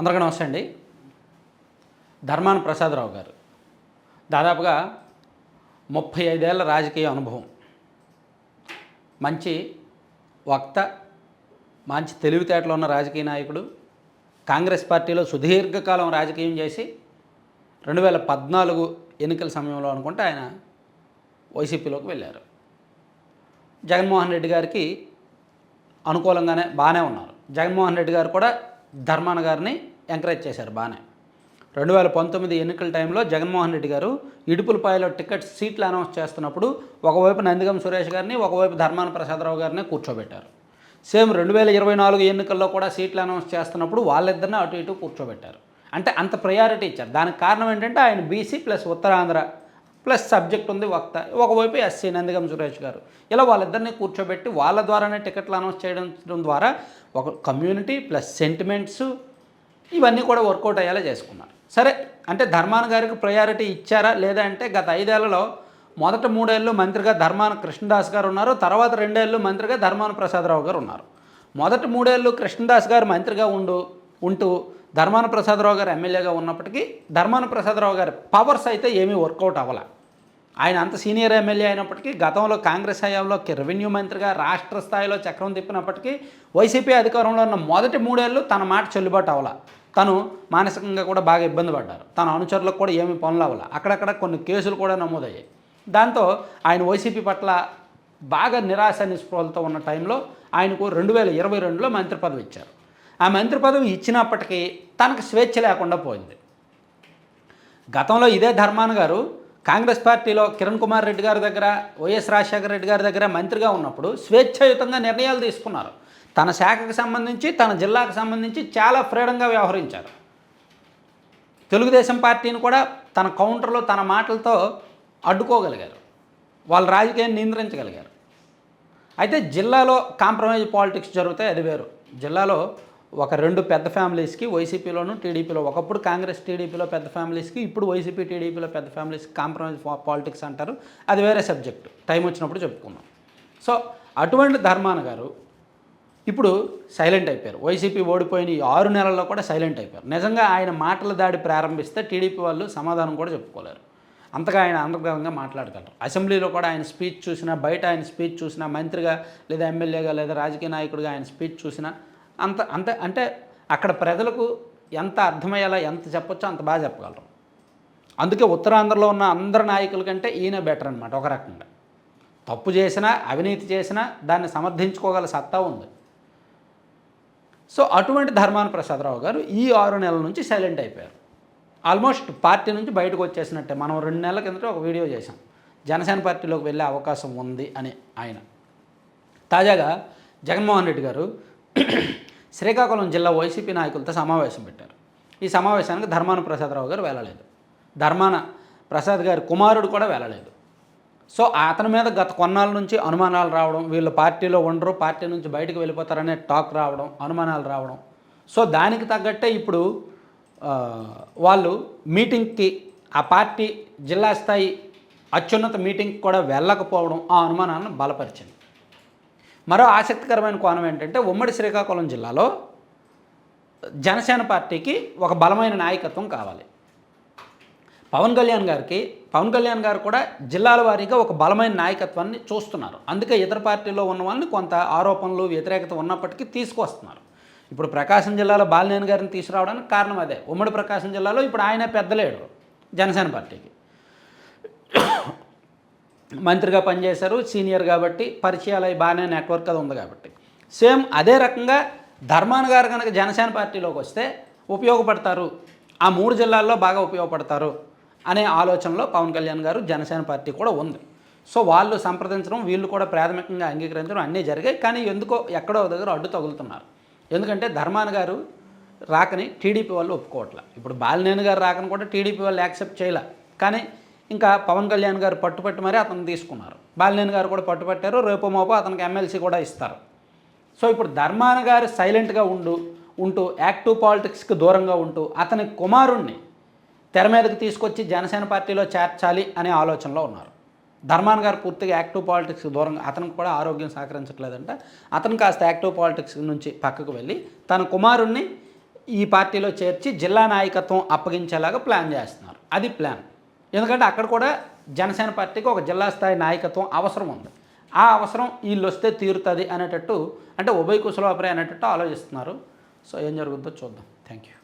అందరికీ నమస్తే అండి. ధర్మాన ప్రసాదరావు గారు. దాదాపుగా ముప్పై ఐదేళ్ళ రాజకీయ అనుభవం. మంచి వక్త మంచి తెలివితేటలు ఉన్న రాజకీయ నాయకుడు కాంగ్రెస్ పార్టీలో సుదీర్ఘకాలం రాజకీయం చేసి రెండు వేల పద్నాలుగు ఎన్నికల సమయంలో అనుకుంటే ఆయన వైసీపీలోకి వెళ్ళారు. జగన్మోహన్ రెడ్డి గారికి అనుకూలంగానే బాగానే ఉన్నారు. జగన్మోహన్ రెడ్డి గారు కూడా ధర్మాన గారిని ఎంకరేజ్ చేశారు బాగానే. రెండు వేల పంతొమ్మిది ఎన్నికల టైంలో జగన్మోహన్ రెడ్డి గారు ఇడుపులపాయలో టికెట్ సీట్లు అనౌన్స్ చేస్తున్నప్పుడు ఒకవైపు నందిగం సురేష్ గారిని ఒకవైపు ధర్మాన ప్రసాదరావు గారిని కూర్చోబెట్టారు. సేమ్ రెండు వేల ఇరవై నాలుగు ఎన్నికల్లో కూడా సీట్లు అనౌన్స్ చేస్తున్నప్పుడు వాళ్ళిద్దరిని అటు ఇటు కూర్చోబెట్టారు. అంటే అంత ప్రయారిటీ ఇచ్చారు. దానికి కారణం ఏంటంటే ఆయన BC plus Uttarandhra plus subject ఉంది వక్త. ఒకవైపు ఎస్సీ నందిగం సురేష్ గారు. ఇలా వాళ్ళిద్దరిని కూర్చోబెట్టి వాళ్ళ ద్వారానే టికెట్లు అనౌన్స్ చేయడం ద్వారా ఒక కమ్యూనిటీ ప్లస్ సెంటిమెంట్స్ ఇవన్నీ కూడా వర్కౌట్ అయ్యేలా చేసుకున్నారు. సరే అంటే ధర్మాన గారికి ప్రయారిటీ ఇచ్చారా? లేదా అంటే గత ఐదేళ్ళలో మొదట మూడేళ్ళు మంత్రిగా ధర్మాన కృష్ణదాస్ గారు ఉన్నారు తర్వాత రెండేళ్ళు మంత్రిగా ధర్మాన ప్రసాదరావు గారు ఉన్నారు. మొదటి మూడేళ్ళు కృష్ణదాస్ గారు మంత్రిగా ఉండు ఉంటూ ధర్మాన ప్రసాదరావు గారు ఎమ్మెల్యేగా ఉన్నప్పటికీ ధర్మాన ప్రసాదరావు గారి పవర్స్ అయితే ఏమీ వర్కౌట్ అవ్వలే. ఆయన అంత సీనియర్ ఎమ్మెల్యే అయినప్పటికీ గతంలో కాంగ్రెస్ హయాంలో రెవెన్యూ మంత్రిగా రాష్ట్ర స్థాయిలో చక్రం తిప్పినప్పటికీ వైసీపీ అధికారంలో ఉన్న మొదటి మూడేళ్ళు తన మాట చెల్లుబాటు అవ్వాల. తను మానసికంగా కూడా బాగా ఇబ్బంది పడ్డారు. తన అనుచరులకు కూడా ఏమీ పనులు అవ్వాల. అక్కడక్కడ కొన్ని కేసులు కూడా నమోదయ్యాయి. దాంతో ఆయన వైసీపీ పట్ల బాగా నిరాశ నిస్పృహలతో ఉన్న టైంలో ఆయనకు రెండు వేల ఇరవై రెండులో మంత్రి పదవి ఇచ్చారు. ఆ మంత్రి పదవి ఇచ్చినప్పటికీ తనకు స్వేచ్ఛ లేకుండా పోయింది. గతంలో ఇదే ధర్మాన్ గారు కాంగ్రెస్ పార్టీలో కిరణ్ కుమార్ రెడ్డి గారి దగ్గర వైఎస్ రాజశేఖర రెడ్డి గారి దగ్గర మంత్రిగా ఉన్నప్పుడు స్వేచ్ఛాయుతంగా నిర్ణయాలు తీసుకున్నారు. తన శాఖకు సంబంధించి తన జిల్లాకు సంబంధించి చాలా ఫ్రీడంగా వ్యవహరించారు. తెలుగుదేశం పార్టీని కూడా తన కౌంటర్లో తన మాటలతో అడ్డుకోగలిగారు. వాళ్ళ రాజకీయాన్ని నియంత్రించగలిగారు. అయితే జిల్లాలో కాంప్రమైజ్ పాలిటిక్స్ జరుగుతాయి అది వేరు. జిల్లాలో ఒక రెండు పెద్ద ఫ్యామిలీస్కి వైసీపీలోను టీడీపీలో ఒకప్పుడు కాంగ్రెస్ టీడీపీలో పెద్ద ఫ్యామిలీస్కి ఇప్పుడు వైసీపీ టీడీపీలో పెద్ద ఫ్యామిలీస్కి కాంప్రమైజ్ పాలిటిక్స్ అంటారు. అది వేరే సబ్జెక్ట్. టైం వచ్చినప్పుడు చెప్పుకున్నాం సో అటువంటి ధర్మాన గారు ఇప్పుడు సైలెంట్ అయిపోయారు. వైసీపీ ఓడిపోయిన ఈ ఆరు నెలల్లో కూడా సైలెంట్ అయిపోయారు. నిజంగా ఆయన మాటల దాడి ప్రారంభిస్తే టీడీపీ వాళ్ళు సమాధానం కూడా చెప్పుకోలేరు. అంతగా ఆయన అంతర్గతంగా మాట్లాడగలరు. అసెంబ్లీలో కూడా ఆయన స్పీచ్ చూసినా బయట ఆయన స్పీచ్ చూసినా మంత్రిగా లేదా ఎమ్మెల్యేగా లేదా రాజకీయ నాయకుడిగా ఆయన స్పీచ్ చూసినా అంత అంత అంటే అక్కడ ప్రజలకు ఎంత అర్థమయ్యేలా ఎంత చెప్పొచ్చో అంత బాగా చెప్పగలరు. అందుకే ఉత్తరాంధ్రలో ఉన్న అందరి నాయకుల కంటే ఈయన బెటర్ అనమాట ఒక రకంగా. తప్పు చేసినా అవినీతి చేసినా దాన్ని సమర్థించుకోగల సత్తా ఉంది. సో అటువంటి ధర్మాన ప్రసాదరావు గారు ఈ ఆరు నెలల నుంచి సైలెంట్ అయిపోయారు. ఆల్మోస్ట్ పార్టీ నుంచి బయటకు వచ్చేసినట్టే. మనం రెండు నెలల కిందట ఒక వీడియో చేశాం. జనసేన పార్టీలోకి వెళ్ళే అవకాశం ఉంది అని ఆయన. తాజాగా జగన్మోహన్ రెడ్డి గారు శ్రీకాకుళం జిల్లా వైసీపీ నాయకులతో సమావేశం పెట్టారు. ఈ సమావేశానికి ధర్మాన ప్రసాదరావు గారు వెళ్ళలేదు. ధర్మాన ప్రసాద్ గారి కుమారుడు కూడా వెళ్ళలేదు. సో అతని మీద గత కొన్నాళ్ళ నుంచి అనుమానాలు రావడం వీళ్ళు పార్టీలో ఉండరు పార్టీ నుంచి బయటకు వెళ్ళిపోతారనే టాక్ రావడం అనుమానాలు రావడం. సో దానికి తగ్గట్టే ఇప్పుడు వాళ్ళు మీటింగ్కి ఆ పార్టీ జిల్లా స్థాయి అత్యున్నత మీటింగ్కి కూడా వెళ్ళకపోవడం ఆ అనుమానాలను బలపరిచింది. మరో ఆసక్తికరమైన కోణం ఏంటంటే ఉమ్మడి శ్రీకాకుళం జిల్లాలో జనసేన పార్టీకి ఒక బలమైన నాయకత్వం కావాలి. పవన్ కళ్యాణ్ గారికి పవన్ కళ్యాణ్ గారు కూడా జిల్లాల వారీగా ఒక బలమైన నాయకత్వాన్ని చూస్తున్నారు. అందుకే ఇతర పార్టీలో ఉన్న వాళ్ళని కొంత ఆరోపణలు వ్యతిరేకత ఉన్నప్పటికీ తీసుకొస్తున్నారు ఇప్పుడు ప్రకాశం జిల్లాలో బాలినేని గారిని తీసుకురావడానికి కారణం అదే. ఉమ్మడి ప్రకాశం జిల్లాలో ఇప్పుడు ఆయన పెద్దలేడు జనసేన పార్టీకి. మంత్రిగా పనిచేశారు సీనియర్ కాబట్టి పరిచయాలు అవి బాగానే నెట్వర్క్ అది ఉంది కాబట్టి. సేమ్ అదే రకంగా ధర్మాన్ గారు కనుక జనసేన పార్టీలోకి వస్తే ఉపయోగపడతారు. ఆ మూడు జిల్లాల్లో బాగా ఉపయోగపడతారు అనే ఆలోచనలో పవన్ కళ్యాణ్ గారు జనసేన పార్టీ కూడా ఉంది. సో వాళ్ళు సంప్రదించడం వీళ్ళు కూడా ప్రాథమికంగా అంగీకరించడం అన్నీ జరిగాయి. కానీ ఎందుకో ఎక్కడో దగ్గర అడ్డు తగులుతున్నారు. ఎందుకంటే ధర్మాన్ గారు రాకని టీడీపీ వాళ్ళు ఒప్పుకోవట్లే. ఇప్పుడు బాలినేని గారు రాకని కూడా టీడీపీ వాళ్ళు యాక్సెప్ట్ చేయలే. కానీ ఇంకా పవన్ కళ్యాణ్ గారు పట్టుపట్టి మరీ అతను తీసుకున్నారు. బాలినేని గారు కూడా పట్టుపట్టారు రేపు మోపు అతనికి ఎమ్మెల్సీ కూడా ఇస్తారు. సో ఇప్పుడు ధర్మాన గారు సైలెంట్గా ఉండు ఉంటూ యాక్టివ్ పాలిటిక్స్కి దూరంగా ఉంటూ అతని కుమారుణ్ణి తెర మీదకి తీసుకొచ్చి జనసేన పార్టీలో చేర్చాలి అనే ఆలోచనలో ఉన్నారు. ధర్మాన్ గారు పూర్తిగా యాక్టివ్ పాలిటిక్స్ దూరంగా అతనికి కూడా ఆరోగ్యం సహకరించట్లేదంట. అతను కాస్త యాక్టివ్ పాలిటిక్స్ నుంచి పక్కకు వెళ్ళి తన కుమారుణ్ణి ఈ పార్టీలో చేర్చి జిల్లా నాయకత్వం అప్పగించేలాగా ప్లాన్ చేస్తున్నారు. అది ప్లాన్ ఎందుకంటే అక్కడ కూడా జనసేన పార్టీకి ఒక జిల్లా స్థాయి నాయకత్వం అవసరం ఉంది. ఆ అవసరం వీళ్ళు వస్తే తీరుతుంది అనేటట్టు అంటే ఉభయ కుశలాపరే అనేటట్టు ఆలోచిస్తున్నారు. సో ఏం జరుగుతుందో చూద్దాం. Thank you